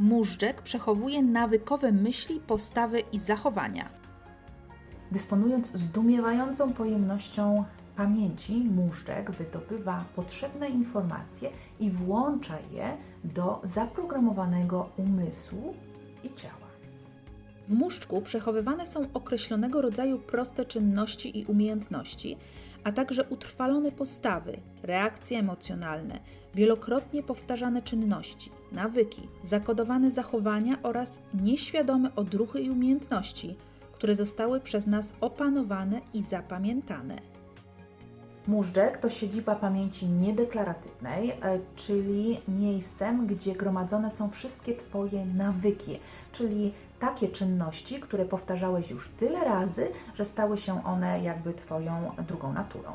Móżdżek przechowuje nawykowe myśli, postawy i zachowania. Dysponując zdumiewającą pojemnością pamięci, móżdżek wydobywa potrzebne informacje i włącza je do zaprogramowanego umysłu i ciała. W móżdżku przechowywane są określonego rodzaju proste czynności i umiejętności, a także utrwalone postawy, reakcje emocjonalne, wielokrotnie powtarzane czynności, nawyki, zakodowane zachowania oraz nieświadome odruchy i umiejętności, które zostały przez nas opanowane i zapamiętane. Móżdżek to siedziba pamięci niedeklaratywnej, e, czyli miejscem, gdzie gromadzone są wszystkie Twoje nawyki, czyli takie czynności, które powtarzałeś już tyle razy, że stały się one jakby Twoją drugą naturą.